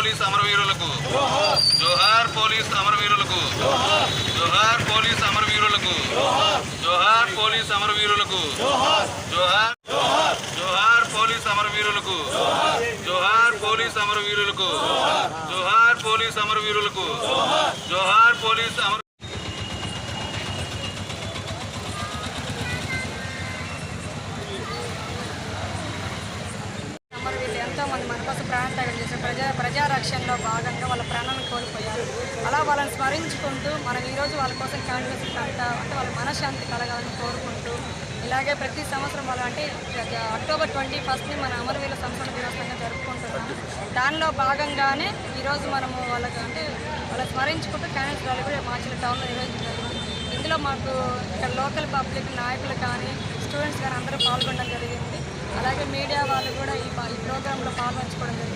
Police అమరవీరులకు. జోహార్ police అమరవీరులకు. జోహార్ police అమరవీరులకు. జోహార్ పోలీస్ అమరవీరులకు. జోహార్ జోహార్ పోలీస్ అమరవీరులకు. జోహార్ పోలీస్ అమరవీరులకు. జోహార్ పోలీస్ అమరవీరులకు. జోహార్ పోలీస్ అమర ఎంతో మంది ప్రజారక్షణలో భాగంగా వాళ్ళ ప్రాణాలను కోల్పోయారు. అలా వాళ్ళని స్మరించుకుంటూ మనం ఈరోజు వాళ్ళ కోసం క్యాండిడేట్స్ అంతా అంటే వాళ్ళ మనశ్శాంతి కలగాలని కోరుకుంటూ ఇలాగే ప్రతి సంవత్సరం వాళ్ళు అంటే అక్టోబర్ ట్వంటీ ఫస్ట్ని మన అమరవీరుల సంస్మరణ దినోత్సవంగా జరుపుకుంటున్నాం. దానిలో భాగంగానే ఈరోజు మనము వాళ్ళకి అంటే వాళ్ళ స్మరించుకుంటూ క్యాండిడేట్స్ వాళ్ళు కూడా మార్చిల టౌన్లో నిర్వహించడం ఇందులో మాకు ఇక్కడ లోకల్ పబ్లిక్ నాయకులు కానీ స్టూడెంట్స్ కానీ అందరూ పాల్గొనడం జరిగింది. అలాగే మీడియా వాళ్ళు కూడా ఈ ఈ ప్రోగ్రాంలో పాల్గొంచుకోవడం జరిగింది.